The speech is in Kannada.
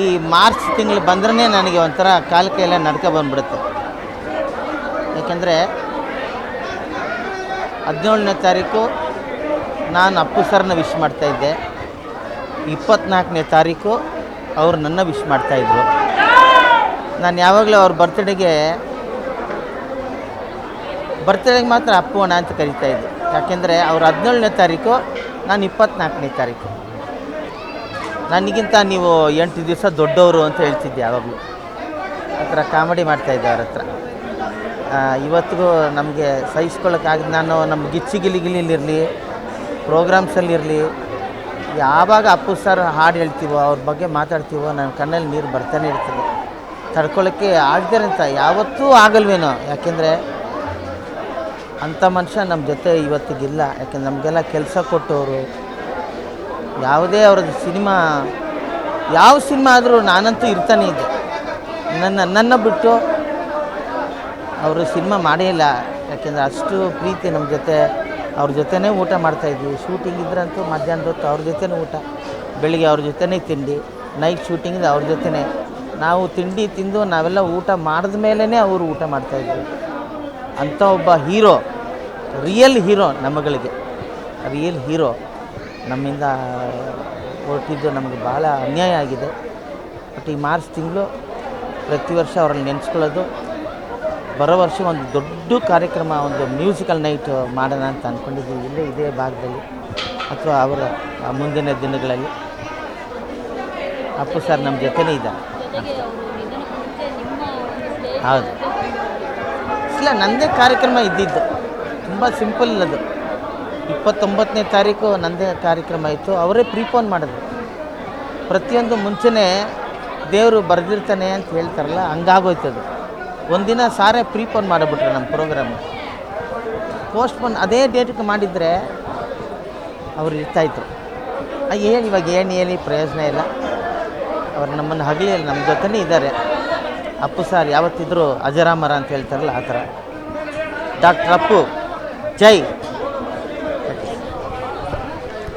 ಈ ಮಾರ್ಚ್ ತಿಂಗಳು ಬಂದ್ರೇ ನನಗೆ ಒಂಥರ ಕಾಲ ನಡ್ಕ ಬಂದ್ಬಿಡುತ್ತೆ. ಯಾಕೆಂದರೆ ಹದಿನೇಳನೇ ತಾರೀಕು ನಾನು ಅಪ್ಪು ಸರ್ನ ವಿಶ್ ಮಾಡ್ತಾಯಿದ್ದೆ ಇಪ್ಪತ್ನಾಲ್ಕನೇ ತಾರೀಕು ಅವರು ನನ್ನ ವಿಶ್ ಮಾಡ್ತಾಯಿದ್ರು ನಾನು ಯಾವಾಗಲೂ ಅವ್ರ ಬರ್ತ್ಡೇಗೆ ಬರ್ತ್ಡೇಗೆ ಮಾತ್ರ ಅಪ್ಪು ಅಣ್ಣ ಅಂತ ಕರಿತಾಯಿದ್ದೆ ಯಾಕೆಂದರೆ ಅವ್ರು ಹದಿನೇಳನೇ ತಾರೀಕು, ನಾನು ಇಪ್ಪತ್ನಾಲ್ಕನೇ ತಾರೀಕು. ನನಗಿಂತ ನೀವು ಎಂಟು ದಿವಸ ದೊಡ್ಡವರು ಅಂತ ಹೇಳ್ತಿದ್ದೆ ಯಾವಾಗಲೂ. ಆ ಥರ ಕಾಮಿಡಿ ಮಾಡ್ತಾಯಿದ್ದೆ ಅವ್ರ ಹತ್ರ. ಇವತ್ತಿಗೂ ನಮಗೆ ಸಹಿಸ್ಕೊಳ್ಳೋಕ್ಕಾಗ ನಾನು ನಮ್ಮ ಗಿಚ್ಚಿ ಗಿಲಿ ಗಿಲಿಲಿರಲಿ ಪ್ರೋಗ್ರಾಮ್ಸಲ್ಲಿರಲಿ, ಯಾವಾಗ ಅಪ್ಪು ಸರ್ ಹಾಡು ಹೇಳ್ತೀವೋ, ಅವ್ರ ಬಗ್ಗೆ ಮಾತಾಡ್ತೀವೋ, ನನ್ನ ಕಣ್ಣಲ್ಲಿ ನೀರು ಬರ್ತಾನೆ ಇರ್ತದೆ. ತಡ್ಕೊಳ್ಳೋಕ್ಕೆ ಆಗದೇ ಅಂತ, ಯಾವತ್ತೂ ಆಗಲ್ವೇನೋ. ಯಾಕೆಂದರೆ ಅಂಥ ಮನುಷ್ಯ ನಮ್ಮ ಜೊತೆ ಇವತ್ತಿಗಿಲ್ಲ. ಯಾಕೆಂದ್ರೆ ನಮಗೆಲ್ಲ ಕೆಲಸ ಕೊಟ್ಟವರು. ಯಾವುದೇ ಅವ್ರದ್ದು ಸಿನಿಮಾ, ಯಾವ ಸಿನಿಮಾ ಆದರೂ ನಾನಂತೂ ಇರ್ತಾನೆ ಇದ್ದೆ ನನ್ನ ನನ್ನ ಬಿಟ್ಟು ಅವರು ಸಿನಿಮಾ ಮಾಡೇ ಇಲ್ಲ. ಯಾಕೆಂದರೆ ಅಷ್ಟು ಪ್ರೀತಿ ನಮ್ಮ ಜೊತೆ, ಅವ್ರ ಜೊತೆನೇ ಊಟ ಮಾಡ್ತಾಯಿದ್ವಿ ಶೂಟಿಂಗ್ ಇದ್ರಂತೂ ಮಧ್ಯಾಹ್ನದ ಹೊತ್ತು ಅವ್ರ ಜೊತೆನೇ ಊಟ, ಬೆಳಿಗ್ಗೆ ಅವ್ರ ಜೊತೆನೇ ತಿಂಡಿ ನೈಟ್ ಶೂಟಿಂಗ್ ಅವ್ರ ಜೊತೆನೇ. ನಾವು ತಿಂಡಿ ತಿಂದು ನಾವೆಲ್ಲ ಊಟ ಮಾಡಿದ ಮೇಲೇ ಅವರು ಊಟ ಮಾಡ್ತಾಯಿದ್ವಿ ಅಂಥ ಒಬ್ಬ ಹೀರೋ ರಿಯಲ್ ಹೀರೋ ನಮ್ಮಗಳಿಗೆ. ರಿಯಲ್ ಹೀರೋ ನಮ್ಮಿಂದ ಹೊರಟಿದ್ದು ನಮಗೆ ಭಾಳ ಅನ್ಯಾಯ ಆಗಿದೆ. ಬಟ್ ಈ ಮಾರ್ಚ್ ತಿಂಗಳು ಪ್ರತಿ ವರ್ಷ ಅವರಲ್ಲಿ ನೆನೆಸ್ಕೊಳ್ಳೋದು ಬರೋ ವರ್ಷ ಒಂದು ದೊಡ್ಡ ಕಾರ್ಯಕ್ರಮ ಒಂದು ಮ್ಯೂಸಿಕಲ್ ನೈಟ್ ಮಾಡೋಣ ಅಂತ ಅಂದ್ಕೊಂಡಿದ್ದೀವಿ ಇಲ್ಲೇ ಇದೇ ಭಾಗದಲ್ಲಿ ಅಥವಾ ಅವರ ಮುಂದಿನ ದಿನಗಳಲ್ಲಿ. ಅಪ್ಪು ಸರ್ ನಮ್ಮ ಜೊತೆನೇ ಇದ್ದಾರೆ. ಹೌದು. ಇಲ್ಲ ನನ್ನದೇ ಕಾರ್ಯಕ್ರಮ ಇದ್ದಿದ್ದು. ತುಂಬ ಸಿಂಪಲ್ ಅದು. ಇಪ್ಪತ್ತೊಂಬತ್ತನೇ ತಾರೀಕು ನನ್ನದೇ ಕಾರ್ಯಕ್ರಮ ಇತ್ತು. ಅವರೇ ಪ್ರೀಪೋನ್ ಮಾಡಿದ್ರು. ಪ್ರತಿಯೊಂದು ಮುಂಚೆನೇ ದೇವರು ಬರೆದಿರ್ತಾನೆ ಅಂತ ಹೇಳ್ತಾರಲ್ಲ, ಹಂಗಾಗೋಯ್ತದು. ಒಂದಿನ ಸಾರೇ ಪ್ರೀಪೋನ್ ಮಾಡಿಬಿಟ್ರು ನಮ್ಮ ಪ್ರೋಗ್ರಾಮ್ ಪೋಸ್ಟ್ಪೋನ್ ಅದೇ ಡೇಟ್ಗೆ ಮಾಡಿದರೆ ಅವ್ರು ಇರ್ತಾಯಿದ್ರು ಏನು ಇವಾಗ ಏನು ಹೇಳಿ ಪ್ರಯೋಜನ ಇಲ್ಲ. ಅವ್ರು ನಮ್ಮನ್ನು ಹಗಲಿ ನಮ್ಮ ಜೊತೆನೇ ಇದ್ದಾರೆ. ಅಪ್ಪು ಸರ್ ಯಾವತ್ತಿದ್ರು ಅಜರಾಮರ ಅಂತ ಹೇಳ್ತಾರಲ್ಲ ಆ ಥರ. ಡಾಕ್ಟ್ರ್ ಅಪ್ಪು, ಜೈ.